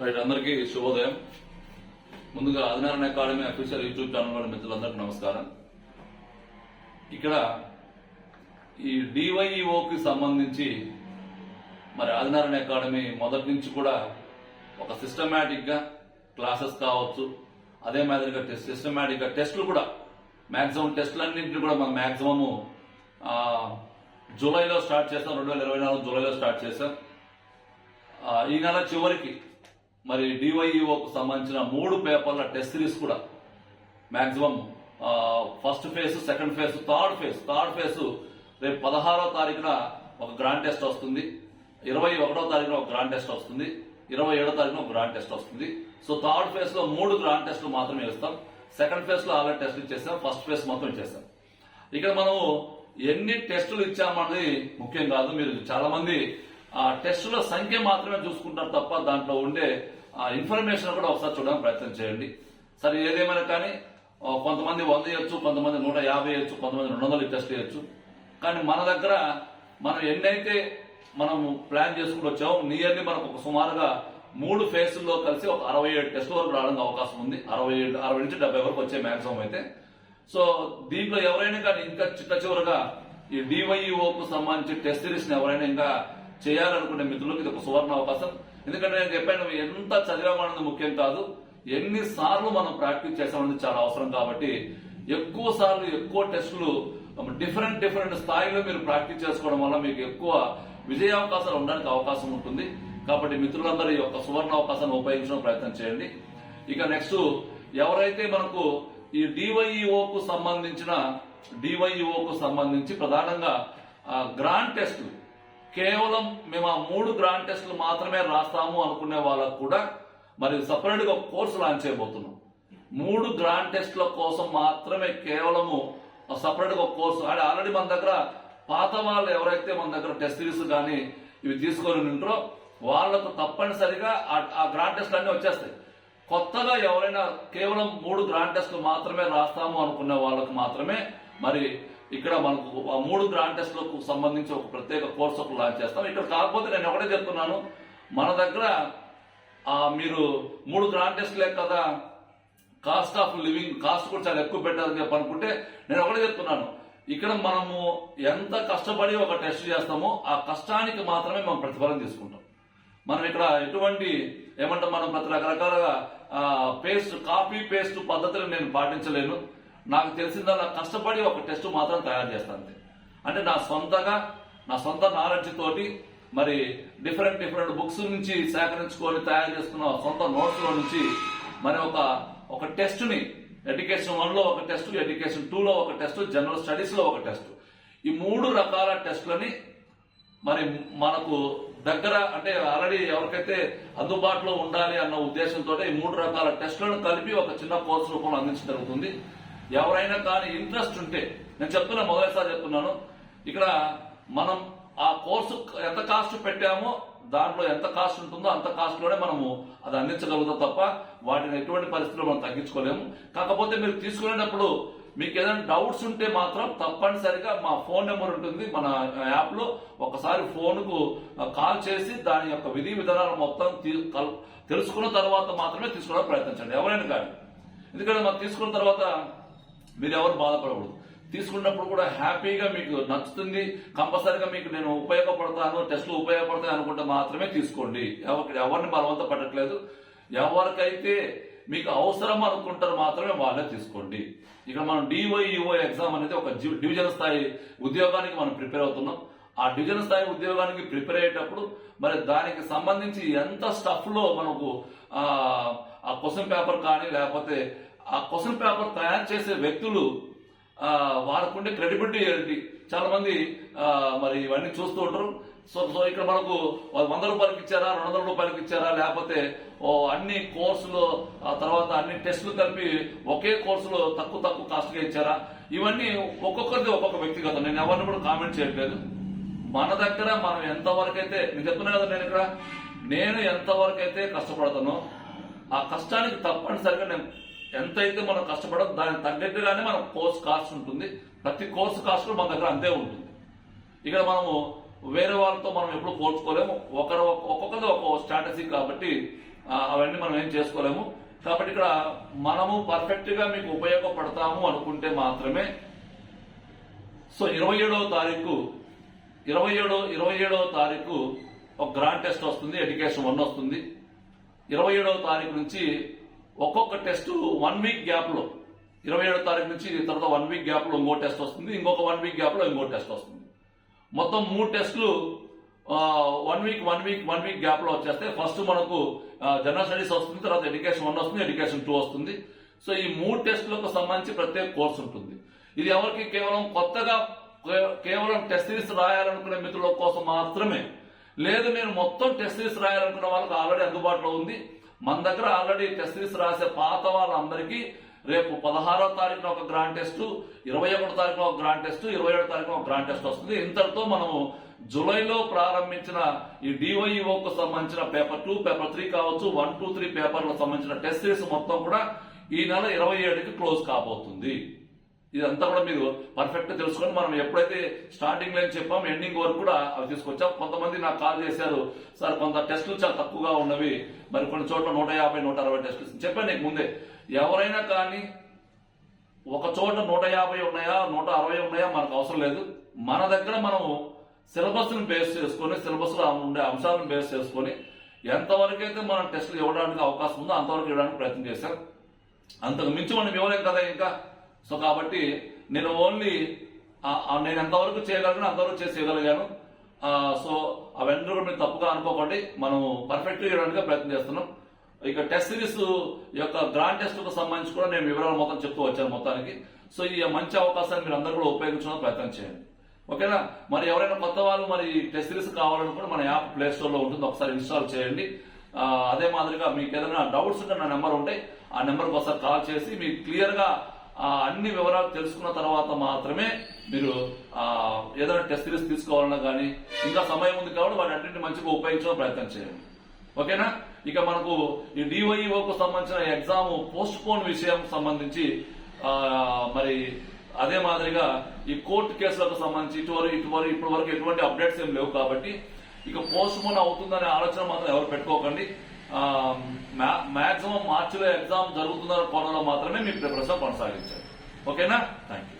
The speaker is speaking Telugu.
రైట్ అందరికీ శుభోదయం. ముందుగా Adinarayana academy official YouTube channel వాళ్ళ మిత్రులందరికీ నమస్కారం. ఇక్కడ ఈ డివైఈఓకి సంబంధించి మరి ఆదినారాయణ అకాడమీ మొదటి నుంచి కూడా ఒక సిస్టమేటిక్గా క్లాసెస్ కావచ్చు. అదే మాదిరిగా సిస్టమేటిక్గా టెస్టులు కూడా మాక్సిమం టెస్టులన్నింటినీ కూడా మనం మాక్సిమము జూలైలో స్టార్ట్ చేస్తాం రెండు వేల ఇరవై నాలుగు జూలైలో స్టార్ట్ చేస్తాం ఈ నెల చివరికి మరి డివైఈఓకు సంబంధించిన మూడు పేపర్ల టెస్ట్ సిరీస్ కూడా. Maximum first phase second phase third phase third phase రేపు పదహారో తారీఖున ఒక గ్రాండ్ టెస్ట్ వస్తుంది. ఇరవై ఒకటో తారీఖున ఒక గ్రాండ్ టెస్ట్ వస్తుంది. ఇరవై ఏడో తారీఖున ఒక గ్రాండ్ టెస్ట్ వస్తుంది. సో థర్డ్ ఫేజ్లో మూడు గ్రాండ్ టెస్ట్లు మాత్రమే ఇస్తాం సెకండ్ ఫేజ్లో ఆల్రెడీ టెస్ట్ ఇచ్చేస్తాం ఫస్ట్ ఫేజ్ మొత్తం ఇచ్చేసాం. ఇక్కడ మనం ఎన్ని టెస్టులు ఇచ్చామన్నది ముఖ్యం కాదు. మీరు చాలా మంది ఆ టెస్టుల సంఖ్య మాత్రమే చూసుకుంటారు తప్ప దాంట్లో ఉండే ఆ ఇన్ఫర్మేషన్ కూడా ఒకసారి చూడడానికి ప్రయత్నం చేయండి. సరే ఏదేమైనా కానీ కొంతమంది వంద ఇవ్వచ్చు కొంతమంది నూట యాభై ఇవ్వచ్చు కొంతమంది రెండు వందలు టెస్ట్ చేయొచ్చు కానీ మన దగ్గర మనం ఎన్నైతే మనం ప్లాన్ చేసుకుని వచ్చామో నియర్లీ మనకు ఒక సుమారుగా మూడు ఫేజ్లో కలిసి ఒక అరవై ఏడు టెస్ట్ వరకు రావడానికి అవకాశం ఉంది. అరవై ఏడు అరవై నుంచి డెబ్బై వరకు వచ్చే మ్యాక్సిమం అయితే. సో దీంట్లో ఎవరైనా కానీ ఇంకా చిట్ట చివరగా ఈ డివైఈఓకు సంబంధించి టెస్ట్ సిరీస్ ఎవరైనా ఇంకా చేయాలనుకునే మిత్రులకు ఇది ఒక సువర్ణ అవకాశం. ఎందుకంటే నేను చెప్పాను ఎంత చదివామన్నది ముఖ్యం కాదు. ఎన్నిసార్లు మనం ప్రాక్టీస్ చేసామన్నది చాలా అవసరం కాబట్టి ఎక్కువ సార్లు ఎక్కువ టెస్టులు డిఫరెంట్ డిఫరెంట్ స్థాయిలో మీరు ప్రాక్టీస్ చేసుకోవడం వల్ల మీకు ఎక్కువ విజయ అవకాశాలు ఉండడానికి అవకాశం ఉంటుంది. కాబట్టి మిత్రులందరూ ఈ యొక్క సువర్ణ అవకాశాన్ని ఉపయోగించడం ప్రయత్నం చేయండి. ఇక నెక్స్ట్ ఎవరైతే మనకు ఈ డివైఈఓకు సంబంధించిన డివైఈఓకు సంబంధించి ప్రధానంగా గ్రాండ్ టెస్ట్ కేవలం మేము ఆ మూడు గ్రాండ్ టెస్టులు మాత్రమే రాస్తాము అనుకునే వాళ్ళకు కూడా మరి సపరేట్గా కోర్సు లాంచ్ చేయబోతున్నాం. మూడు గ్రాండ్ టెస్ట్ల కోసం మాత్రమే కేవలము సపరేట్గా కోర్సు. అంటే ఆల్రెడీ మన దగ్గర పాత వాళ్ళు ఎవరైతే మన దగ్గర టెస్ట్ సిరీస్ కానీ ఇవి తీసుకొని ఉంటారో వాళ్ళకు తప్పనిసరిగా ఆ- గ్రాండ్ టెస్ట్లు అన్నీ వచ్చేస్తాయి. కొత్తగా ఎవరైనా కేవలం మూడు గ్రాండ్ టెస్ట్లు మాత్రమే రాస్తాము అనుకునే వాళ్ళకు మాత్రమే మరి ఇక్కడ మనకు ఆ మూడు గ్రాండ్ సంబంధించి ఒక ప్రత్యేక కోర్స్ ఒకటి లాంచ్ చేస్తాం. ఇక్కడ కాకపోతే నేను ఒకటే చెప్తున్నాను. మన దగ్గర ఆ మీరు మూడు గ్రాండ్ టెస్ట్లే కదా కాస్ట్ ఆఫ్ లివింగ్ కాస్ట్ కూడా చాలా ఎక్కువ పెట్టారని చెప్పి అనుకుంటే నేను ఒకటే చెప్తున్నాను. ఇక్కడ మనము ఎంత కష్టపడి ఒక టెస్ట్ చేస్తామో ఆ కష్టానికి మాత్రమే మనం ప్రతిఫలం తీసుకుంటాం. మనం ఇక్కడ ఎటువంటి ఏమంటాం మనం ప్రతి రకరకాలుగా పేస్ట్ కాపీ పేస్ట్ పద్ధతులు నేను పాటించలేను. నాకు తెలిసిందల్లా కష్టపడి ఒక టెస్ట్ మాత్రం తయారు చేస్తాను అంటే నా సొంతగా నా సొంత నాలెడ్జ్ తోటి మరి డిఫరెంట్ డిఫరెంట్ బుక్స్ నుంచి సేకరించుకొని తయారు చేసుకున్న సొంత నోట్స్లో నుంచి మరి ఒక ఒక టెస్ట్ని ఎడ్యుకేషన్ వన్లో ఒక టెస్ట్ ఎడ్యుకేషన్ టూలో ఒక టెస్ట్ జనరల్ స్టడీస్లో ఒక టెస్ట్ ఈ మూడు రకాల టెస్టులని మరి మనకు దగ్గర అంటే ఆల్రెడీ ఎవరికైతే అందుబాటులో ఉండాలి అన్న ఉద్దేశంతో ఈ మూడు రకాల టెస్టులను కలిపి ఒక చిన్న కోర్సు రూపంలో అందించగలుగుతుంది జరుగుతుంది. ఎవరైనా కానీ ఇంట్రెస్ట్ ఉంటే నేను చెప్తున్నా మొదటిసారి చెప్తున్నాను ఇక్కడ మనం ఆ కోర్సు ఎంత కాస్ట్ పెట్టామో దాంట్లో ఎంత కాస్ట్ ఉంటుందో అంత కాస్ట్లోనే మనము అది అందించగలుగుతాం తప్ప వాటిని ఎటువంటి పరిస్థితుల్లో మనం తగ్గించుకోలేము. కాకపోతే మీరు తీసుకునేటప్పుడు మీకు ఏదైనా డౌట్స్ ఉంటే మాత్రం తప్పనిసరిగా మా ఫోన్ నెంబర్ ఉంటుంది మన యాప్లో ఒకసారి ఫోన్కు కాల్ చేసి దాని యొక్క విధి విధానాలు మొత్తం తెలుసుకున్న తర్వాత మాత్రమే తీసుకోవడానికి ప్రయత్నించండి ఎవరైనా కానీ. ఎందుకంటే మనం తీసుకున్న తర్వాత మీరు ఎవరు బాధపడకూడదు. తీసుకున్నప్పుడు కూడా హ్యాపీగా మీకు నచ్చుతుంది. కంపల్సరిగా మీకు నేను ఉపయోగపడతాను టెస్ట్లు ఉపయోగపడతాయి అనుకుంటే మాత్రమే తీసుకోండి. ఎవరికి ఎవరిని బలవంత పడట్లేదు ఎవరికైతే మీకు అవసరం అనుకుంటారు మాత్రమే వాళ్ళే తీసుకోండి. ఇక మనం డిఓఈఓ ఎగ్జామ్ అనేది ఒక జి- డివిజన్ స్థాయి ఉద్యోగానికి మనం ప్రిపేర్ అవుతున్నాం. ఆ డివిజన్ స్థాయి ఉద్యోగానికి ప్రిపేర్ అయ్యేటప్పుడు మరి దానికి సంబంధించి ఎంత స్టఫ్లో మనకు ఆ క్వశ్చన్ పేపర్ కానీ లేకపోతే ఆ క్వశ్చన్ పేపర్ తయారు చేసే వ్యక్తులు ఆ, వారికి ఉండే క్రెడిబిలిటీ ఏంటి? చాలా మంది మరి ఇవన్నీ చూస్తూ ఉంటారు. సో సో ఇక్కడ మనకు వంద రూపాయలకి ఇచ్చారా రెండు వందల రూపాయలకి ఇచ్చారా లేకపోతే ఓ అన్ని కోర్సులు ఆ తర్వాత అన్ని టెస్టులు కలిపి ఒకే కోర్సులో తక్కువ తక్కువ కాస్ట్గా ఇచ్చారా? ఇవన్నీ ఒక్కొక్కరిది ఒక్కొక్క వ్యక్తిగతం. నేను ఎవరిని కూడా కామెంట్ చేయట్లేదు. మన దగ్గర మనం ఎంతవరకు అయితే నేను చెప్తున్నా కదా నేను ఇక్కడ నేను ఎంతవరకు అయితే కష్టపడతానో ఆ కష్టానికి తప్పనిసరిగా నేను ఎంతైతే మనం కష్టపడో దానికి తగ్గట్టుగానే మనం కోర్స్ కాస్ట్ ఉంటుంది. ప్రతి కోర్సు కాస్ట్ మన దగ్గర అంతే ఉంటుంది. ఇక్కడ మనము వేరే వాళ్ళతో మనం ఎప్పుడు పోల్చుకోలేము. ఒకరు ఒక్కొక్కరిది ఒక్కొక్క స్ట్రాటజీ కాబట్టి అవన్నీ మనం ఏం చేసుకోలేము. కాబట్టి ఇక్కడ మనము పర్ఫెక్ట్గా మీకు ఉపయోగపడతాము అనుకుంటే మాత్రమే. సో ఇరవై ఏడవ తారీఖు ఇరవై ఏడో ఇరవై ఏడవ తారీఖు ఒక గ్రాండ్ టెస్ట్ వస్తుంది ఎడ్యుకేషన్ వన్ వస్తుంది. ఇరవై ఏడవ తారీఖు నుంచి ఒక్కొక్క టెస్ట్ వన్ వీక్ గ్యాప్లో ఇరవై ఏడో తారీఖు నుంచి తర్వాత వన్ వీక్ గ్యాప్లో ఇంకో టెస్ట్ వస్తుంది ఇంకొక వన్ వీక్ గ్యాప్లో ఇంకో టెస్ట్ వస్తుంది. మొత్తం మూడు టెస్టులు one week one week one week గ్యాప్లో వచ్చేస్తే ఫస్ట్ మనకు జనరల్ స్టడీస్ వస్తుంది తర్వాత ఎడ్యుకేషన్ వన్ వస్తుంది ఎడ్యుకేషన్ టూ వస్తుంది. సో ఈ మూడు టెస్టులకు సంబంధించి ప్రత్యేక కోర్సు ఉంటుంది. ఇది ఎవరికి కేవలం కొత్తగా కేవలం టెస్ట్ సిరీస్ రాయాలనుకునే మిత్రుల కోసం మాత్రమే. లేదు నేను మొత్తం టెస్ట్ సిరీస్ రాయాలనుకున్న వాళ్ళకి ఆల్రెడీ అందుబాటులో ఉంది. మన దగ్గర ఆల్రెడీ టెస్ట్ సిరీస్ రాసే పాత వాళ్ళందరికీ రేపు పదహారో తారీఖున ఒక గ్రాండ్ టెస్ట్ ఇరవై ఒకటో తారీఖున ఒక గ్రాండ్ టెస్ట్ ఇరవై ఏడో తారీఖున ఒక గ్రాండ్ టెస్ట్ వస్తుంది. ఇంతటితో మనము జూలైలో ప్రారంభించిన ఈ డివైఓకు సంబంధించిన పేపర్ టూ పేపర్ త్రీ కావచ్చు వన్ టూ త్రీ పేపర్లకు సంబంధించిన టెస్ట్ సిరీస్ మొత్తం కూడా ఈ నెల ఇరవై ఏడుకి క్లోజ్ కాబోతుంది. ఇదంతా కూడా మీరు పర్ఫెక్ట్ తెలుసుకొని మనం ఎప్పుడైతే స్టార్టింగ్ లైన్ చెప్పాం ఎండింగ్ వరకు కూడా అవి తీసుకొచ్చాం. కొంతమంది నాకు కాల్ చేశారు సార్ కొంత టెస్టులు చాలా తక్కువగా ఉన్నవి. మరి కొన్ని చోట్ల నూట యాభై నూట అరవై టెస్టులు చెప్పాను నీకు ముందే. ఎవరైనా కానీ ఒక చోట నూట యాభై ఉన్నాయా నూట అరవై ఉన్నాయా మనకు అవసరం లేదు. మన దగ్గర మనము సిలబస్ను బేస్ చేసుకొని సిలబస్లో ఉండే అంశాలను బేస్ చేసుకొని ఎంతవరకు అయితే మనం టెస్టులు ఇవ్వడానికి అవకాశం ఉందో అంతవరకు ఇవ్వడానికి ప్రయత్నం చేశాం. అంతకు మించి మనం ఇవ్వలేం కదా ఇంకా. సో కాబట్టి నేను ఓన్లీ నేను ఎంతవరకు చేయగలను అంతవరకు చేసి ఇవ్వగలిగాను. సో అవన్నీ కూడా మీరు తప్పుగా అనుకోకండి. మనం పర్ఫెక్ట్ ఇవ్వడానికి ప్రయత్నం చేస్తున్నాం. ఇక టెస్ట్ సిరీస్ యొక్క గ్రాండ్ టెస్ట్కు సంబంధించి కూడా నేను వివరాలు మొత్తం చెప్తూ వచ్చాను మొత్తానికి. సో ఈ మంచి అవకాశాన్ని మీరు అందరూ కూడా ఉపయోగించడానికి ప్రయత్నం చేయండి. ఓకేనా? మరి ఎవరైనా కొత్త వాళ్ళు మరి టెస్ట్ సిరీస్ కావాలనుకుంటే మన యాప్ ప్లే స్టోర్లో ఉంటుంది. ఒకసారి ఇన్స్టాల్ చేయండి. అదే మాదిరిగా మీకు ఏదైనా డౌట్స్ ఉంటే నా నెంబర్ ఉంటాయి ఆ నెంబర్కి ఒకసారి కాల్ చేసి మీకు క్లియర్గా ఆ, అన్ని వివరాలు తెలుసుకున్న తర్వాత మాత్రమే మీరు ఆ, ఏదైనా టెస్ట్ సిరీస్ తీసుకోవాలన్నా కానీ ఇంకా సమయం ఉంది కాబట్టి వాటి అన్నింటిని మంచిగా ఉపయోగించడం ప్రయత్నం చేయండి. ఓకేనా? ఇక మనకు ఈ డివైఓకు సంబంధించిన ఎగ్జామ్ పోస్ట్ పోన్ విషయం సంబంధించి ఆ, మరి అదే మాదిరిగా ఈ కోర్టు కేసులకు సంబంధించి ఇటువరకు ఇటువరకు ఇప్పటి వరకు ఎటువంటి అప్డేట్స్ ఏం లేవు కాబట్టి ఇక పోస్ట్ పోన్ అవుతుందనే ఆలోచన మాత్రం ఎవరు పెట్టుకోకండి. మాక్సిమం మార్చిలో ఎగ్జామ్ జరుగుతుందన్న కోణంలో మాత్రమే మీ ప్రిపరేషన్ కొనసాగించండి ఓకేనా థ్యాంక్ యూ